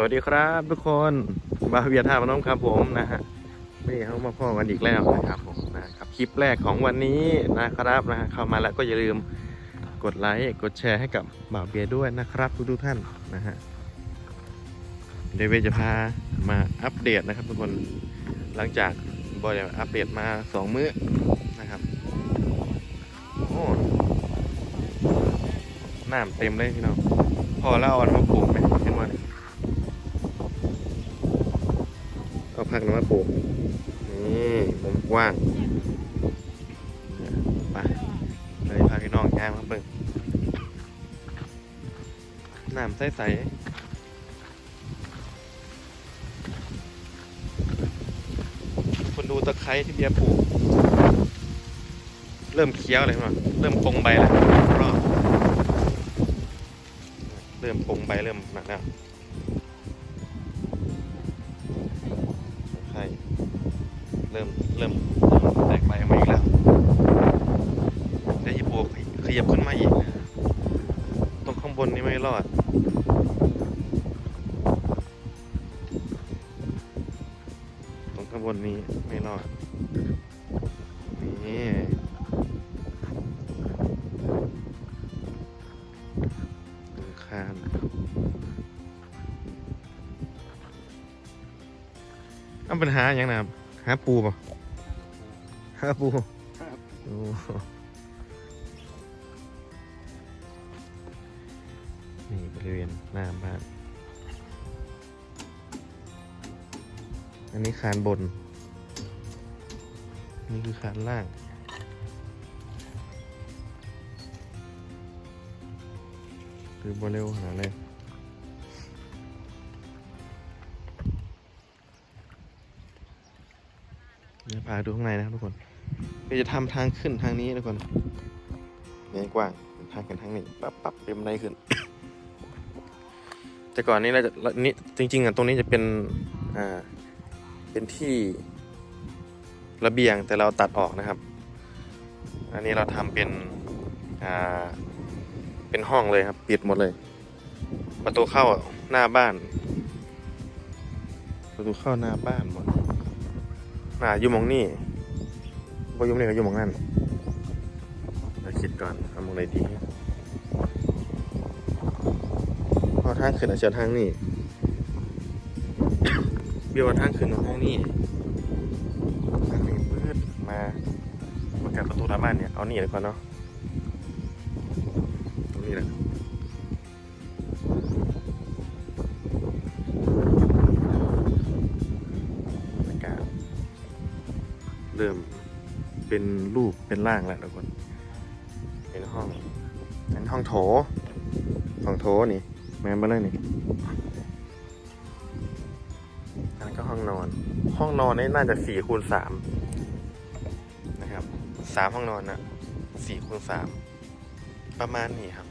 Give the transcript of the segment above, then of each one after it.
สวัสดีครับทุกคนบาเวียท่าพนมครับผมนะฮะนี่เขามาพ่อกันอีกแล้วนะครับผมนะครับคลิปแรกของวันนี้นะครับนะฮะเข้ามาแล้วก็อย่าลืมกดไลค์กดแชร์ให้กับบ่าวเบียด้วยนะครับทุกๆท่านนะฮะเดวเวจะพามาอัปเดตนะครับทุกคนหลังจากบอยอัปเดตมาสองมื้อนะครับโอ้น้ำเต็มเลยพี่น้องพอแล้วอาอันมาปลูก เอาผักมาปลูกนี่มุมกว้างไปเลยพาพี่น้องย่างมาเบิ่งน้ำใสๆคนดูตะไคร้ที่เบียร์ปลูก เริ่มเคี้ยวเลยมั้งเริ่มปงใบแล้วรอบเริ่มปงใบเริ่มหนักแล้ว เริ่มแตกใบออกมาอีกแล้วแต่อีโปขยับขึ้นมาอีก ตรงข้างบนนี่ไม่รอดตรงข้างบนนี้ไม่รอดนี่ดูคานเอาปัญหาอย่างนะครับหาปูป่ะ หาปูครับ โอ้นี่บริเวณหน้าบ้าน อันนี้คานบน นี่คือคานล่าง คือบเร็วขนาดเลยเดี๋ยวพาดูข้างในนะครับทุกคน เราจะทำทางขึ้นทางนี้ทุกคนนี่กว้างทางกันทางนี้ปั๊บปั๊บเป็นบันไดขึ้น แต่ก่อนนี้เราจะนี่จริง ๆอะตรงนี้จะเป็นอ่าเป็นที่ระเบียงแต่เราตัดออกนะครับ อันนี้เราทำเป็นอ่าเป็นห้องเลยครับ ปิดหมดเลย ประตูเข้าหน้าบ้าน ประตูเข้าหน้าบ้านหมดอ่าอยู่มองนี่ บ่อยุ่หมองนี่ก็อยู่หมองนั่นเราคิดก่อนเอาหมองไหนดีพอทางขึ้นอาจจะทางนี่เบี้ยวว่าทางขึ้นทางนี้ทางนี้ปื๊ดมาประกาศประตูหน้าบ้านเนี่ยเอานี่เลยก่อนเนาะตรงนี้แหละบรรยากาศเริ่ม เป็นรูปเป็นร่างแล้วทุกคน เป็นห้องเป็นห้องโถห้องโถนี่ แมนมาเลยนี่อันนั้นก็ห้องนอน ห้องนอนนี่น่าจะสี่คูณสามนะครับสามห้องนอนนะสี่คูณสามประมาณนี้ครับ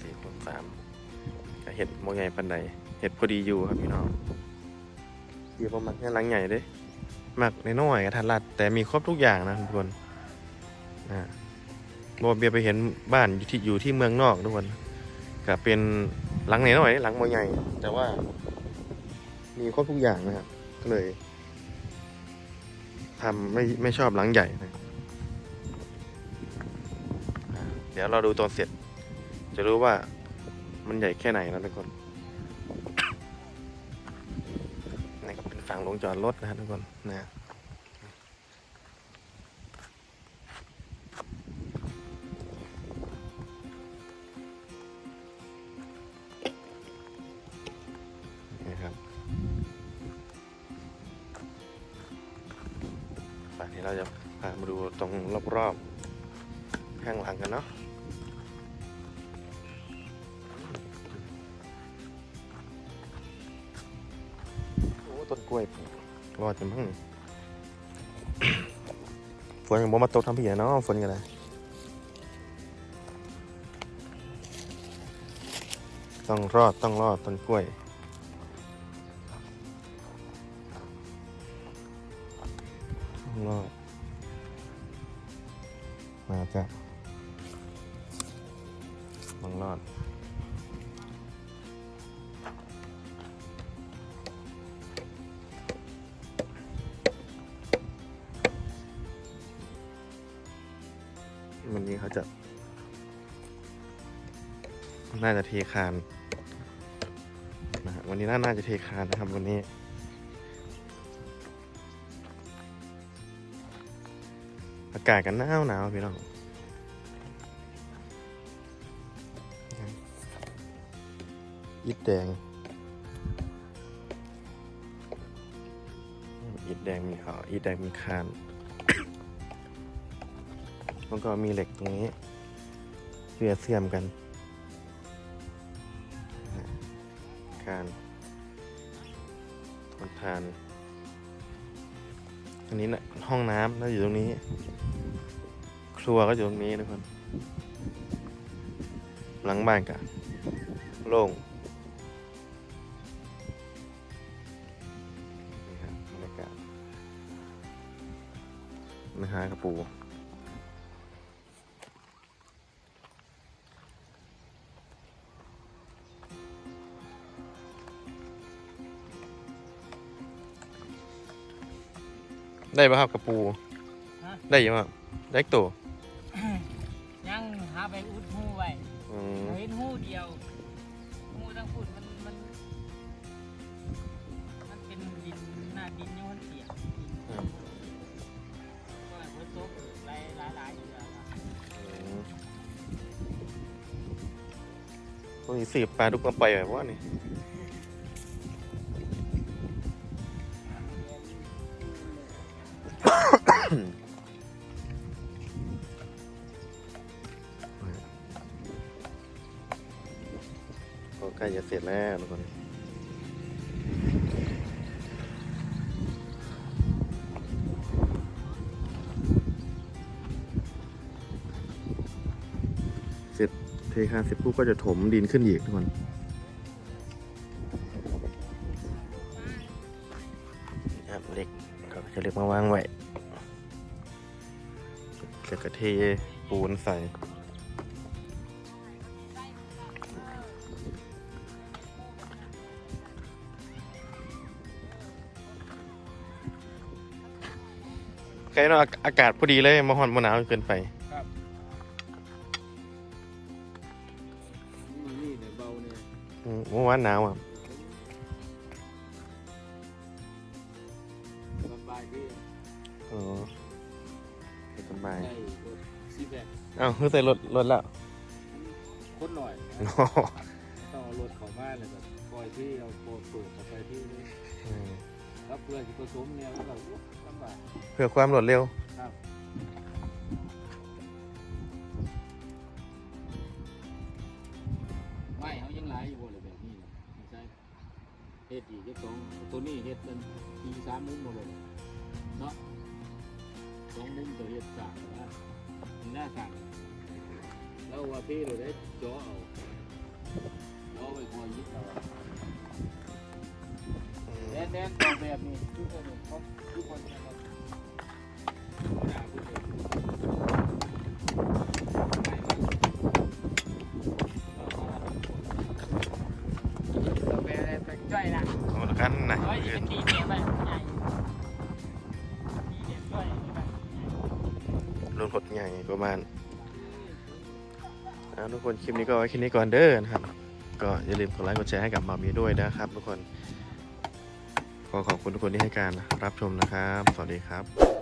สี่คูณสามเห็ดโมใหญ่ปันใดเห็ดพอดีอยู่ครับพี่น้องเบียร์ประมาณนี้หลังใหญ่เด้ มักในน้อยกับทันรัด แต่มีครบทุกอย่างนะทุกคนนะบอเบียไปเห็นบ้านอยู่ที่อยู่ที่เมืองนอกทุกคนก็เป็นหลังไหนน้อยหลังโมใหญ่แต่ว่า มีครบทุกอย่างนะครับก็เลยทำไม่ไม่ชอบหลังใหญ่นะอะเดี๋ยวเราดูตอนเสร็จ จะรู้ว่ามันใหญ่แค่ไหนนะทุกคน ฝั่งลงจอดรถนะครับทุกคนนะครับฝั่งนี้เราจะพามาดูตรงรอบๆข้างหลังกันเนาะ กล้วยรอดจนพังฝนยังบ่มาตกทำพี่เนาะฝนกันเลยต้องรอดต้องรอดต้นกล้วยต้องรอดมาจ้ะต้องรอด วันนี้เขาจะ น่าจะเทคานนะวันนี้น่าจะเทคานนะครับวันนี้อากาศกันหนาวหนาวพี่น้องอิดแดง อิดแดงมีขาอิดแดงมีคาน แล้วก็มีเหล็กตรงนี้เพื่อเสื่อมกันคานทนทาน อันนี้นะห้องน้ำน่าอยู่ตรงนี้ ครัวก็อยู่ตรงนี้ทุกคน หลังบ้านกะโล่งนี่ครับบรรยากาศนะฮะกระปู ได้ป่ะครับกระปูฮะ ได้ยังครับได้อีกตัวยังหาไปอุดหูไว้อืมเห็นหูเดียวหูทั้งฝุ่นมันมัน มันเป็นดินหน้าดินยังมันเปียกดินก็ฝนตกหลายหลายหลายอยู่แล้วล่ะพวกนี้สืบปลาทุกคนไปแบบว่านี่ ใกล้จะเสร็จแล้วทุกคนเสร็จเทคานเสร็จปุ๊บก็จะถมดินขึ้นอีกทุกคนครับเหล็กก็จะเหล็กมาวางไว้แล้วก็เทปูนใส่ ใกล้เนาะอาอากาศพอดีเลยมาหอนมาหนาวเกินไปนี่เนี่ยเบาเนี่ยอืมเมื่อวานหนาวอะสบายดีอ๋อสบายได้รถซีแบกอ้าวเพิ่งใส่รถรถแล้วคนหน่อยนะโอ้ต้องเอารถเข้ามาเลยแบบปล่อยที่เอาโปรตูดเข้าไปที่นี่อืมแล้วเพื่อที่ผสมเนี่ยมันก็อุ๊ยลำบากเพื่อความรวดเร็ว ครับไม่เขายังหลายอยู่บ่เลยแบบนี้นะไม่ใช่เฮ็ดอีกเฮ็ดสองตัวนี้เฮ็ดเป็นปีสามมุมหมดเลยเนาะสองมุมตัวเฮ็ดสามนะมีหน้าสามแล้วว่าพี่เราได้จ่อเอาเอาไปคอยยึดเอาแด นแนออกแบบนี้ทุกคนเขาทุกคนนะครับเขาด่าพูดเลยเราไปอะไรไปจ่อยละเอาละกันนะเฮ้ยจะเป็นดีเนี่ยไปใหญ่ดีเนี่ยจ่อยไปรถกดใหญ่ประมาณอ่าทุกคนคลิปนี้ก็ไว้แค่นี้ก่อนเด้อนะครับ ก็อย่าลืมกดไลค์กดแชร์ให้กับมามีด้วยนะครับทุกคน ก็ขอบคุณทุกคนที่ให้การรับชมนะครับ สวัสดีครับ